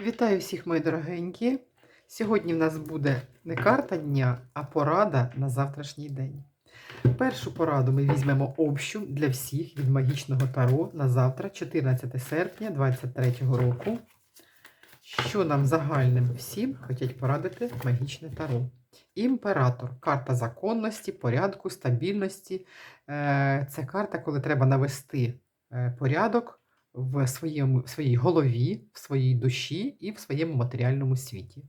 Вітаю всіх, мої дорогенькі. Сьогодні в нас буде не карта дня, а порада на завтрашній день. Першу пораду ми візьмемо общу для всіх від магічного таро на завтра, 14 серпня 2023 року. Що нам загальним всім хочуть порадити магічне таро? Імператор карта законності, порядку, стабільності. Е, Це карта, коли треба навести е, порядок в, своєму, в своїй голові, в своїй душі і в своєму матеріальному світі.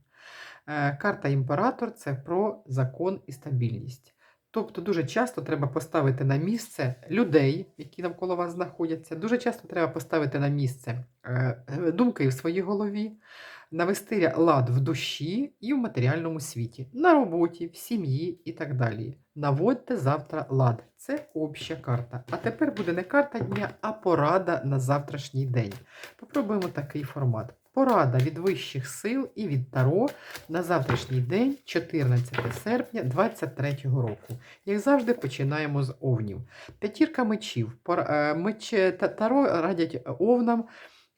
Е, Карта імператор це про закон і стабільність. Тобто дуже часто треба поставити на місце людей, які навколо вас знаходяться. Дуже часто треба поставити на місце е, думки в своїй голові, навести лад в душі і в матеріальному світі, на роботі, в сім'ї і так далі. Наводьте завтра лад. Це обща карта. А тепер буде не карта дня, а порада на завтрашній день. Попробуємо такий формат. Порада від вищих сил і від Таро на завтрашній день, 14 серпня 2023 року. Як завжди, починаємо з овнів. П'ятірка мечів. Е, Меч Таро радять овнам е,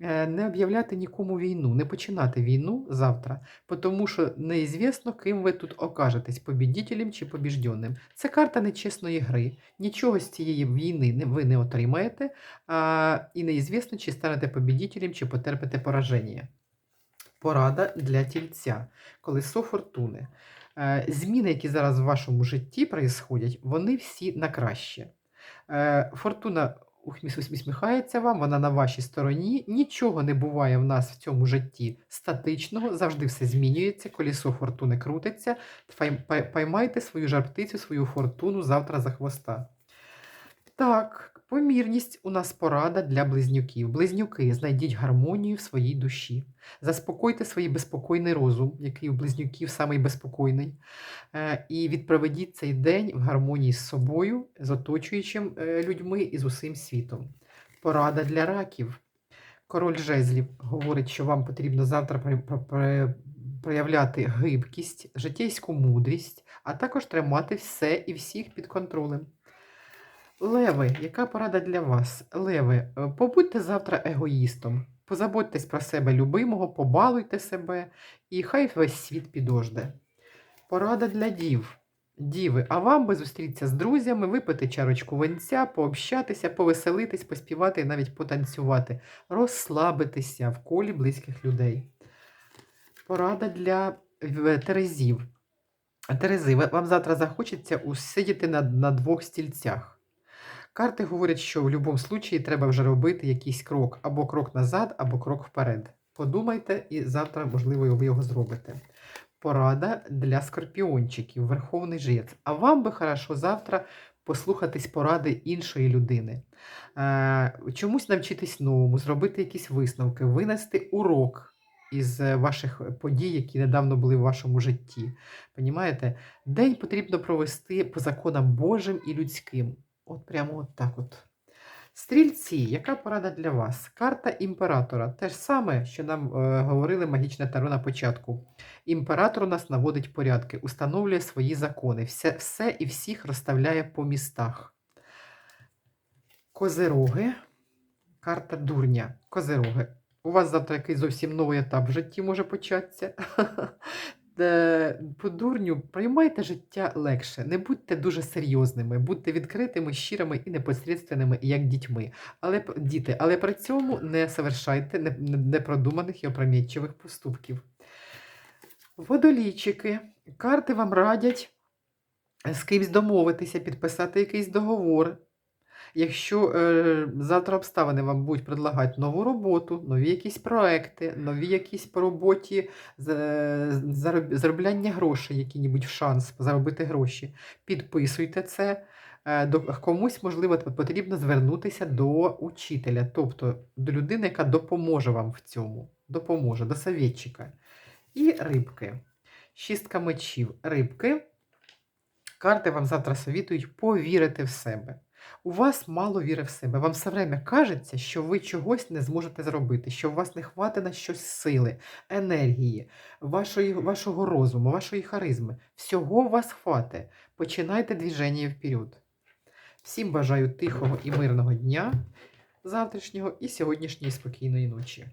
не об'являти нікому війну, не починати війну завтра, тому що неізвісно, ким ви тут окажетесь, побідітелем чи побіжденним. Це карта нечесної гри. Нічого з цієї війни ви не отримаєте, а, і неізвісно, чи станете побідітелем, чи потерпите пораження. Порада для тільця. Колесо фортуни. Е, Зміни, які зараз в вашому житті происходять, вони всі на краще. Е, Фортуна усміхається вам, вона на вашій стороні. Нічого не буває в нас в цьому житті статичного, завжди все змінюється, колісо фортуни крутиться. Поймайте свою жар-птицю, свою фортуну завтра за хвоста. Так, помірність у нас порада для близнюків. Близнюки, знайдіть гармонію в своїй душі. Заспокойте свій безпокійний розум, який у близнюків самий безпокійний. Е, І відпроведіть цей день в гармонії з собою, з оточуючим е, людьми і з усім світом. Порада для раків. Король жезлів говорить, що вам потрібно завтра проявляти гибкість, житейську мудрість, а також тримати все і всіх під контролем. Леви, яка порада для вас? Леви, е, побудьте завтра егоїстом, позаботьтесь про себе любимого, побалуйте себе, і хай весь світ підожде. Порада для дів. Діви, а вам би зустрітися з друзями, випити чарочку винця, пообщатися, повеселитись, поспівати і навіть потанцювати, розслабитися в колі близьких людей. Порада для Терезів. Терези, вам завтра захочеться усидіти на, на двох стільцях. Карти говорять, що в будь-якому випадку треба вже робити якийсь крок, або крок назад, або крок вперед. Подумайте, і завтра, можливо, ви його зробите. Порада для скорпіончиків, верховний жрець. А вам би хорошо завтра послухатись поради іншої людини. Е, чомусь навчитись новому, зробити якісь висновки, винести урок із ваших подій, які недавно були в вашому житті. Понімаєте? День потрібно провести по законам Божим і людським. От прямо от так от. Стрільці, яка порада для вас? Карта імператора. Те ж саме, що нам е, говорили магічне таро на початку. Імператор у нас наводить порядки, установлює свої закони, все, все і всіх розставляє по містах. Козироги. Карта дурня. Козироги. У вас завтра якийсь зовсім новий етап в житті може початися. Е, По дурню приймайте життя легше, не будьте дуже серйозними, будьте відкритими, щирими і непосередственними, як дітьми. Але діти, але при цьому не не- непродуманих і опрометчивих поступків. Водолійчики. Карти вам радять з кимсь домовитися, підписати якийсь договор. Якщо е, завтра обставини вам будуть предлагати нову роботу, нові якісь проекти, нові якісь по роботі з- заробляння грошей, які-небудь шанс заробити гроші, підписуйте це. Е, До комусь, можливо, потрібно звернутися до учителя, тобто до людини, яка допоможе вам в цьому, допоможе, до совєтчика. І рибки. Шістка мечів. Рибки. Карти вам завтра совітують повірити в себе. У вас мало віри в себе. Вам все время кажеться, що ви чогось не зможете зробити, що у вас не хватить на щось сили, енергії, вашої, вашого розуму, вашої харизми. Всього у вас хватить. Починайте движення вперед. Всім бажаю тихого і мирного дня завтрашнього і сьогоднішньої спокійної ночі.